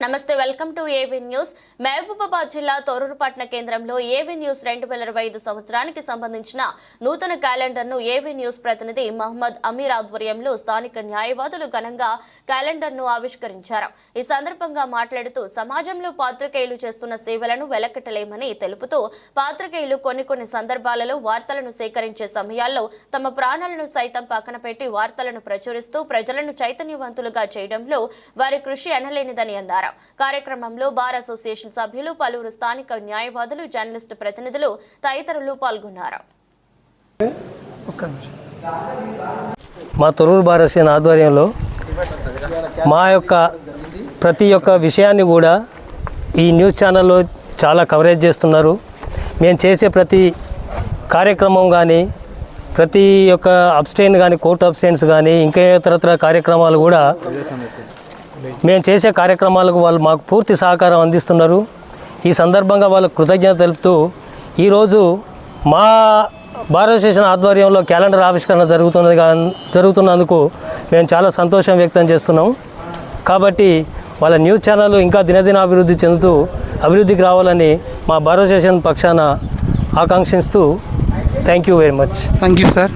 నమస్తే welcome to AV news. Mahabubabad జిల్లా తోరూరుపట్న కేంద్రంలో ఏవీ న్యూస్ రెండు వేల ఇరవై ఐదు సంవత్సరానికి సంబంధించిన నూతన క్యాలెండర్ను ఏవీ న్యూస్ ప్రతినిధి మహమ్మద్ అమీర్ ఆధ్వర్యంలో స్థానిక న్యాయవాదులు ఘనంగా క్యాలెండర్ను ఆవిష్కరించారు. ఈ సందర్భంగా మాట్లాడుతూ సమాజంలో పాత్రికేయులు చేస్తున్న సేవలను వెలకట్టలేమని తెలుపుతూ పాత్రికేయులు కొన్ని కొన్ని సందర్భాలలో వార్తలను సేకరించే సమయాల్లో తమ ప్రాణాలను సైతం పక్కన పెట్టి వార్తలను ప్రచురిస్తూ ప్రజలను చైతన్యవంతులుగా చేయడంలో వారి కృషి అనలేనిదని అన్నారు. కార్యక్రమంలో బార్ అసోసియేషన్ సభ్యులు పలువురు స్థానిక న్యాయవాదులు జర్నలిస్టు ప్రతినిధులు తదితరులు పాల్గొన్నారు. మా తొరూరు భారతీయ ఆధ్వర్యంలో మా యొక్క ప్రతి ఒక్క విషయాన్ని కూడా ఈ న్యూస్ ఛానల్లో చాలా కవరేజ్ చేస్తున్నారు. మేము చేసే ప్రతి కార్యక్రమం కానీ ప్రతి ఒక్క అబ్స్టైన్ కానీ కోర్టు అబ్స్టైన్స్ కానీ ఇంకా ఇతరత్ర కార్యక్రమాలు కూడా మేము చేసే కార్యక్రమాలకు వాళ్ళు మాకు పూర్తి సహకారం అందిస్తున్నారు. ఈ సందర్భంగా వాళ్ళకు కృతజ్ఞత తెలుపుతూ ఈరోజు మా భారతదేశం ఆధ్వర్యంలో క్యాలెండర్ ఆవిష్కరణ జరుగుతున్నది జరుగుతున్నందుకు మేము చాలా సంతోషం వ్యక్తం చేస్తున్నాం. కాబట్టి వాళ్ళ న్యూస్ ఛానల్ ఇంకా దినదిన అభివృద్ధి చెందుతూ అభివృద్ధికి రావాలని మా భారతదేశం పక్షాన ఆకాంక్షిస్తూ thank you very much. Thank you sir.